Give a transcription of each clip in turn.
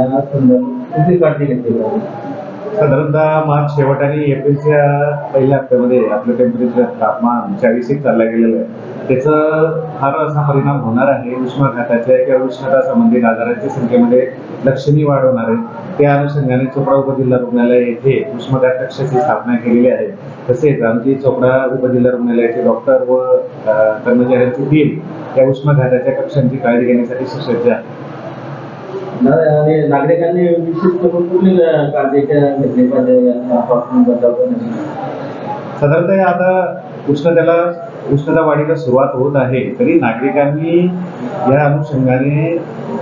संदर्भात काळजी घेतली साधारणतः मार्च शेवट आणि एप्रिलच्या पहिल्या हप्त्यामध्ये आपलं टेम्परेचर तापमान चाळीस एक चाललं गेलेलं आहे. त्याचा फार असा परिणाम होणार आहे. उष्माघाताच्या किंवा उष्णता संबंधित आजारांच्या संख्येमध्ये लक्षणीय वाढ होणार आहे. त्या अनुषंगाने चोपडा उपजिल्हा रुग्णालय येथे उष्माघात कक्षाची स्थापना केलेली आहे. तसेच आमची चोपडा उपजिल्हा रुग्णालयाचे डॉक्टर व कर्मचाऱ्यांची टीम या उष्माघाताच्या कक्षांची काळजी घेण्यासाठी सुसज्ज आहे. आणि नागरिकांनी विशेष करून कुठली काळजी घेतली पाहिजे साधारणतः आता उष्णतेला उष्णता वाढीला सुरुवात होत आहे तरी नागरिकांनी या अनुषंगाने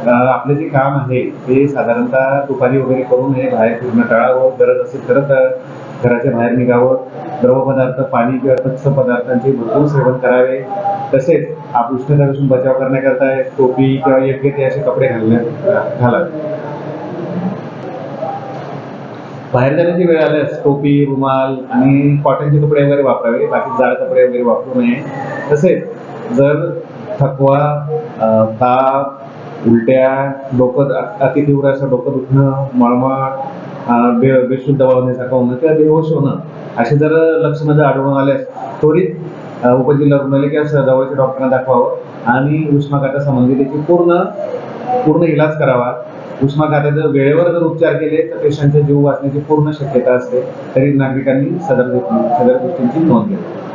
आपले जे काम आहे ते साधारणतः दुपारी वगैरे करून हे बाहेर फिरणं टाळावं गरज असेल तर घराच्या बाहेर निघावं. द्रव पदार्थ पाणी किंवा स्वच्छ पदार्थांचे भरपूर सेवन करावे. तसेच आप उष्णतेपासून बचाव करण्याकरता टोपी किंवा योग्य ते असे कपडे घालण्यात घालावे. बाहेर जाण्याची वेळ आल्यास टोपी रुमाल आणि कॉटनचे कपडे वगैरे वापरावे. बाकी जाड कपडे वगैरे वापरू नये. तसेच जर थकवा अं, ताप उलट्या डोकं अतितीव्र असं डोकं दुखणं मळमळ बेशुद्ध वावण्यासारखं होणं किंवा बेहोश होणं असे जर लक्षणं जर आढळून आल्यास त्वरित उपजिल्हा रुग्णालय किंवा जवळच्या डॉक्टरांना दाखवावं. आणि उष्माघाता संबंधी त्याची पूर्ण पूर्ण इलाज करावा. उष्माघाताचे वेळेवर जर उपचार केले तर पेशंटचा जीव वाचण्याची पूर्ण शक्यता असते. तरी नागरिकांनी सदर गोष्टी- सदर गोष्टींची नोंद घ्यावी.